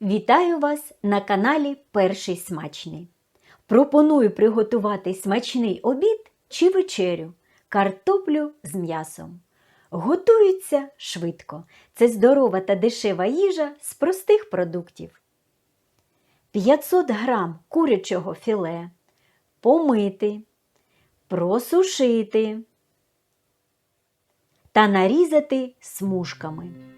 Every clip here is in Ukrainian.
Вітаю вас на каналі Перший смачний. Пропоную приготувати смачний обід чи вечерю картоплю з м'ясом. Готується швидко. Це здорова та дешева їжа з простих продуктів. 500 грам курячого філе помити, просушити та нарізати смужками.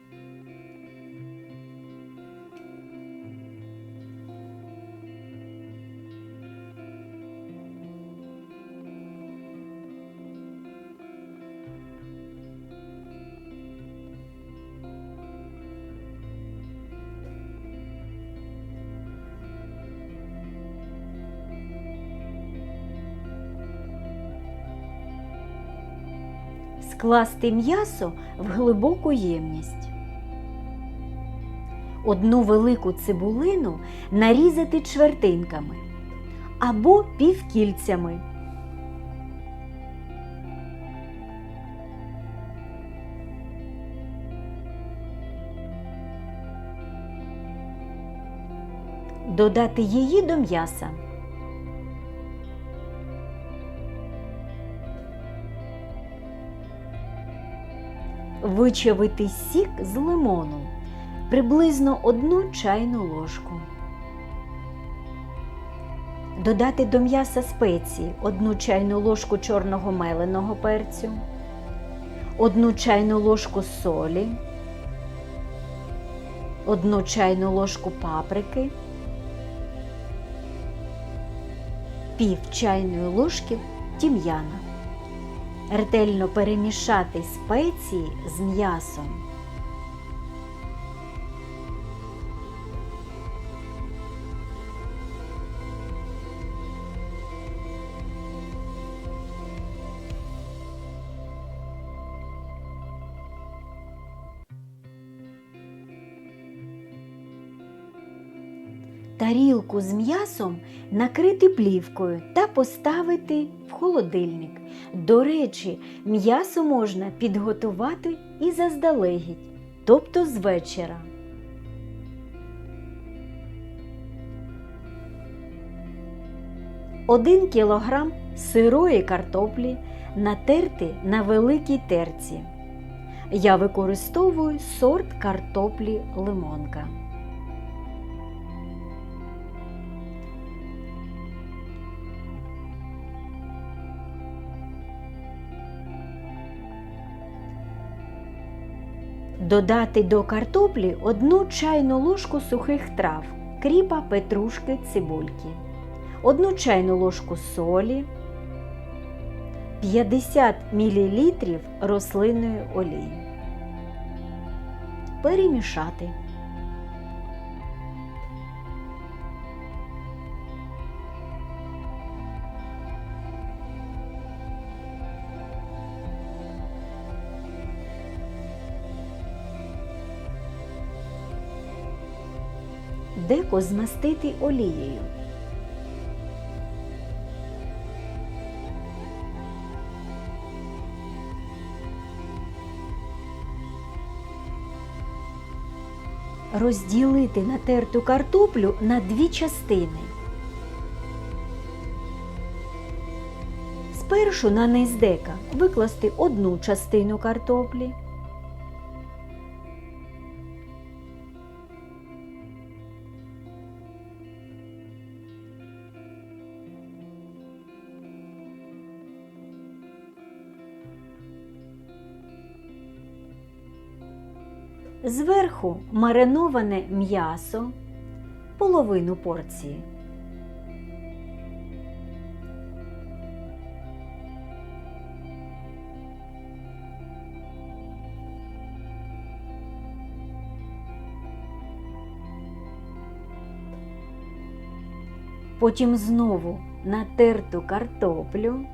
Скласти м'ясо в глибоку ємність. Одну велику цибулину нарізати чвертинками або півкільцями. Додати її до м'яса. Вичавити сік з лимону приблизно одну чайну ложку. Додати до м'яса спеції одну чайну ложку чорного меленого перцю, одну чайну ложку солі, одну чайну ложку паприки, пів чайної ложки тім'яна ретельно перемішати спеції з м'ясом. Тарілку з м'ясом накрити плівкою та поставити в холодильник. До речі, м'ясо можна підготувати і заздалегідь, тобто з вечора. Один кілограм сирої картоплі натерти на великій терці. Я використовую сорт картоплі лимонка. Додати до картоплі одну чайну ложку сухих трав, кріпа, петрушки, цибульки, одну чайну ложку солі, 50 мл рослинної олії. Перемішати. Деко змастити олією. Розділити натерту картоплю на дві частини. Спершу на низ дека викласти одну частину картоплі. Зверху мариноване м'ясо, половину порції. Потім знову натерту картоплю.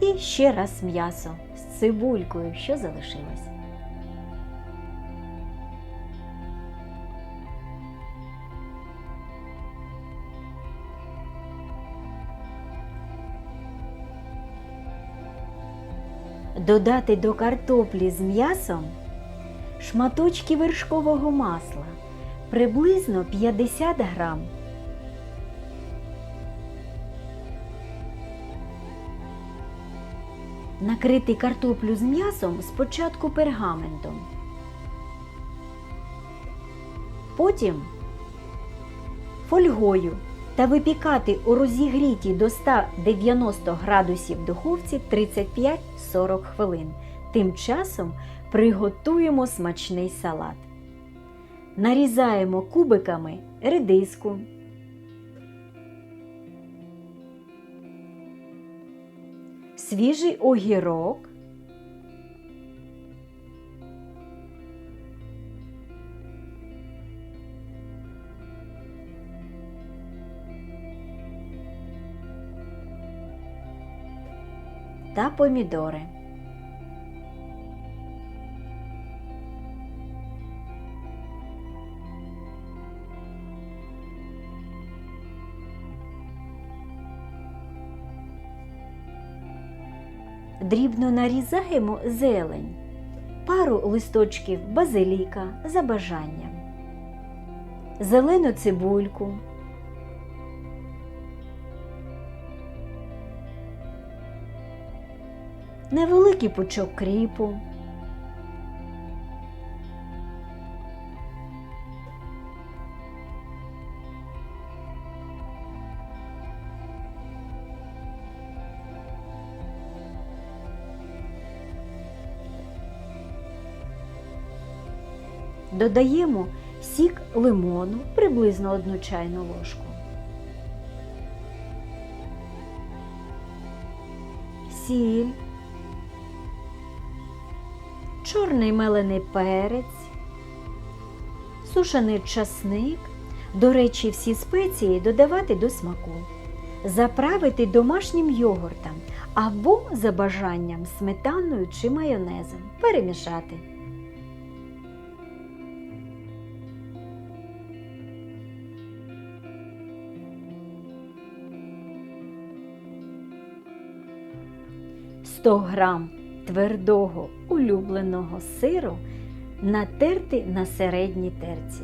І ще раз м'ясо з цибулькою, що залишилось. Додати до картоплі з м'ясом шматочки вершкового масла приблизно 50 грам. Накрити картоплю з м'ясом спочатку пергаментом. Потім фольгою та випікати у розігрітій до 190 градусів духовці 35-40 хвилин. Тим часом приготуємо смачний салат. Нарізаємо кубиками редиску. Свіжий огірок. та помідори. Дрібно нарізаємо зелень, пару листочків базиліка за бажанням, зелену цибульку. невеликий пучок кріпу. Додаємо сік лимону приблизно одну чайну ложку. Сіль чорний мелений перець, сушений часник. До речі, всі спеції додавати до смаку, заправити домашнім йогуртом або за бажанням сметаною чи майонезом. Перемішати. Сто грам твердого улюбленого сиру натерти на середній терці.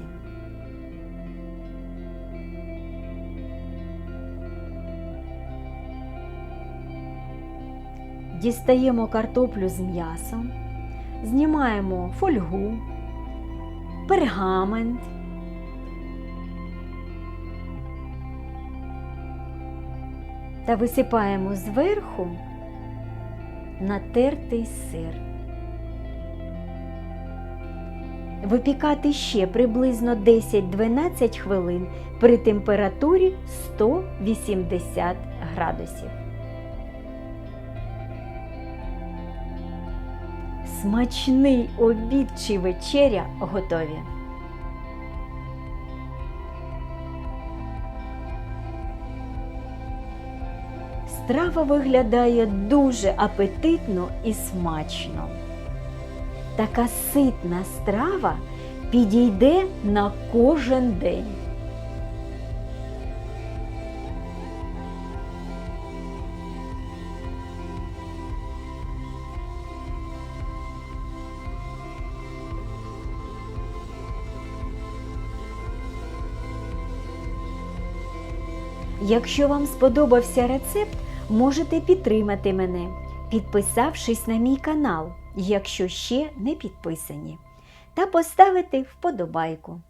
Дістаємо картоплю з м'ясом, знімаємо фольгу, пергамент. Та висипаємо зверху натертий сир. Випікати ще приблизно 10-12 хвилин при температурі 180 градусів. Смачний обід чи вечеря готові. Страва виглядає дуже апетитно і смачно. Така ситна страва підійде на кожен день. Якщо вам сподобався рецепт, можете підтримати мене, підписавшись на мій канал, якщо ще не підписані, та поставити вподобайку.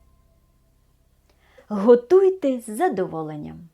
Готуйте з задоволенням!